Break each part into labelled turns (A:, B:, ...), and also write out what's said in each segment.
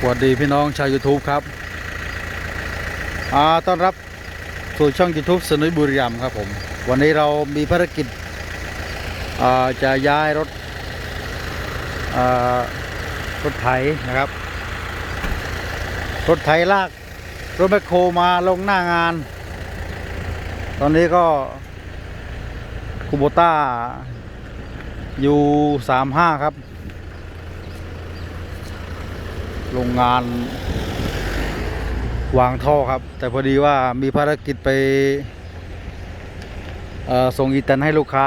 A: สวัสดีพี่น้องชาว YouTube ครับอ่าต้อนรับสู่ช่อง YouTube สนุยบุรีรัมครับผม วันนี้เรามีภารกิจอ่าจะย้ายรถอ่ารถไถนะครับ รถไถลาก รถแมคโครมาลงหน้างาน ตอนนี้ก็คูโบต้าอยู่สามห้าครับ โรงงานวางท่อครับ แต่พอดีว่ามีภารกิจไปส่งอีแตนให้ลูกค้า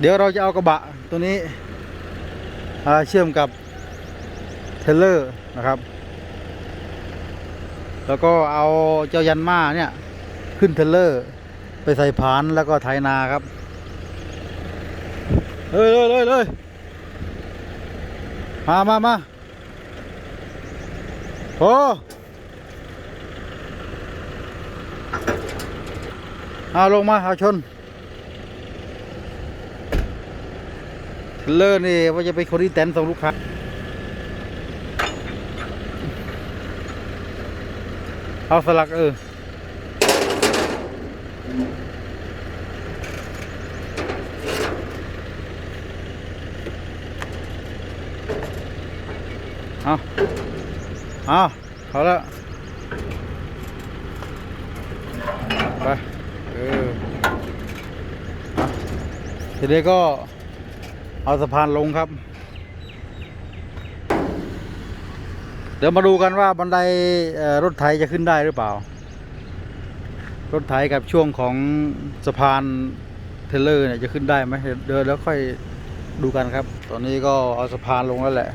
A: เดี๋ยวเราจะเอากระบะตัวนี้เชื่อมกับเทรลเลอร์นะครับ แล้วก็เอาเจ้ายันมาเนี่ย ขึ้นเทรลเลอร์ไปใส่ผานแล้วก็ไถนาครับเฮ้ยเลยเลยเลยมามามา โอ้เอาลงมาเอาชนเทรลเลอร์นี่ว่าจะไปคนที่แตนส่งลูกค้าเอาสลักเออเอา อาเอาละไปเออทีนี้ก็เอาสะพานลงครับ เดี๋ยวมาดูกันว่าบันไดรถไถจะขึ้นได้หรือเปล่า รถไถกับช่วงของสะพานเทเลอร์เนี่ยจะขึ้นได้ไหมเดี๋ยวเดี๋ยวแล้วค่อยดูกันครับ ตอนนี้ก็เอาสะพานลงแล้วแหละ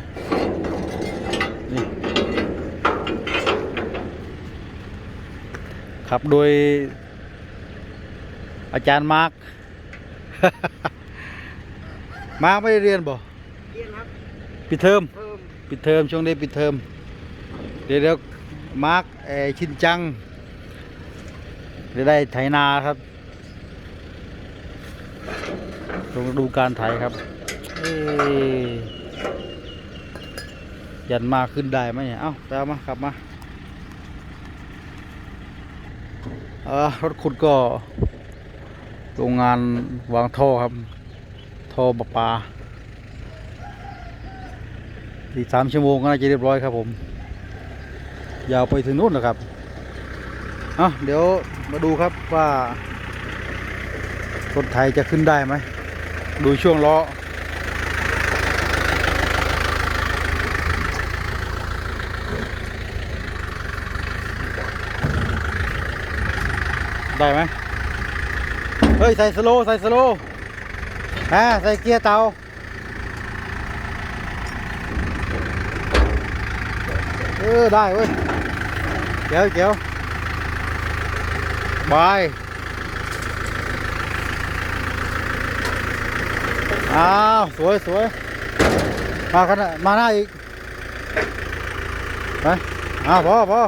A: ขับโดย อาจารย์มาร์คมาร์คไม่ได้เรียนบ่
B: เรียนครับ
A: ปิดเทอม
B: เพิ่ม
A: ปิดเทอมช่วงนี้ปิดเทอมเดี๋ยวเดี๋ยวมาร์กเออชินจังจะได้ไถนาครับลองดูการไถครับเอ๊ะยันมาขึ้นได้ไหมเนี่ยเอ้าตามมาขับมาเออ รถขุดก็โรงงานวางท่อครับ ท่อประปาอีกสามชั่วโมงก็น่าจะเรียบร้อยครับผม ยาวไปถึงนู่นนะครับอะเดี๋ยวมาดูครับว่ารถไถจะขึ้นได้ไหม ดูช่วงล้อ ได้ไหมเฮ้ย ใส่สโลว์ใส่สโลว์อ่าใส่เกียร์เตาเออ ได้เว้ยเจ๋วเจ๋วบายอ้าว สวยสวยมาขนาดมาหน้าอีกไปอ้าวพอพอ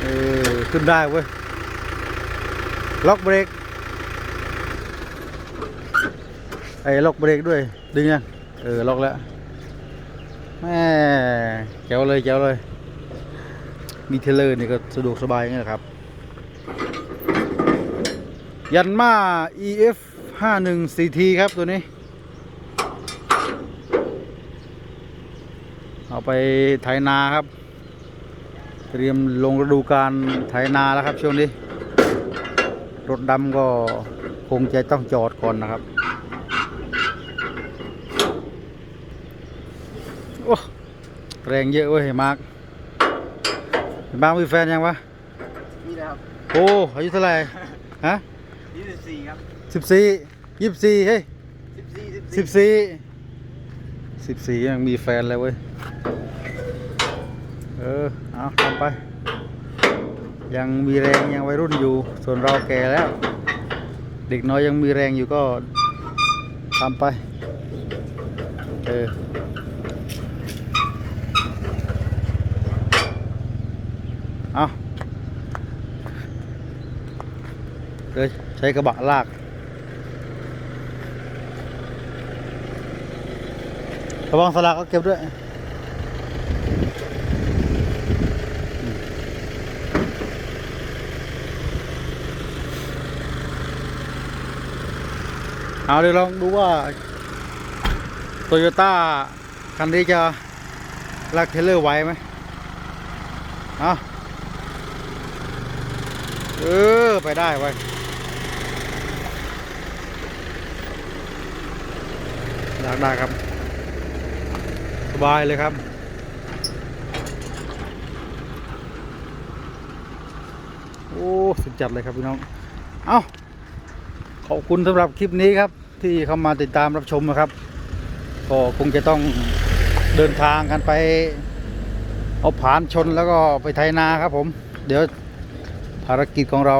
A: เออขึ้นได้เว้ย ล็อกเบรก ไอ้ล็อกเบรกด้วย ดึงยังเออ ล็อกแล้วแม่แจ๋วเลยแจ๋วเลย มีเทเลอร์นี่ก็สะดวกสบายอย่างนี้แหละครับ ยันมา EF 51 CT ครับตัวนี้ เอาไปไถนาครับ เตรียมลงฤดูการไถนาแล้วครับช่วงนี้ รถดำก็คงจะต้องจอดก่อนนะครับ โอ้แรงเยอะเว้ยมาร์คมาร์คมีแฟนยังวะ
B: นี่นะครับ
A: โอ้อายุเท่าไหร่ฮะ
B: ยี่สิบสี่ครับ
A: สิบสี่ยี่สิบสี่เฮ้ย
B: สิบสี่
A: สิบสี่สิบสี่ยังมีแฟนเลยเว้ย เออ เอาทำไป ยังมีแรงยังวัยรุ่นอยู่ ส่วนเราแก่แล้ว เด็กน้อยยังมีแรงอยู่ก็ทำไป เออเอาเลยใช้กระบะลากระวังสลากก็เก็บด้วย เอาเดี๋ยวลองดูว่าโตโยต้าคันนี้จะลากเทรลเลอร์ไหวไหมเอาเออ ไปได้ไว้ยลากได้ครับ สบายเลยครับโอ้สุดจัดเลยครับพี่น้อง เอา ขอบคุณสำหรับคลิปนี้ครับ ที่เข้ามาติดตามรับชมนะครับ ก็คงจะต้องเดินทางกันไป เอาผานชนแล้วก็ไปไถนาครับผม เดี๋ยวภารกิจของเรา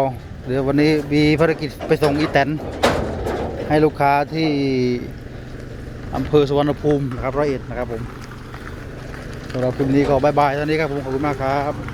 A: เดี๋ยววันนี้มีภารกิจไปส่งอีแตนให้ลูกค้าที่อำเภอสุวรรณภูมินะครับร้อยเอ็ดนะครับผมสำหรับคลิปนี้ก็บายบายเท่านี้ครับผมขอบคุณมากครับ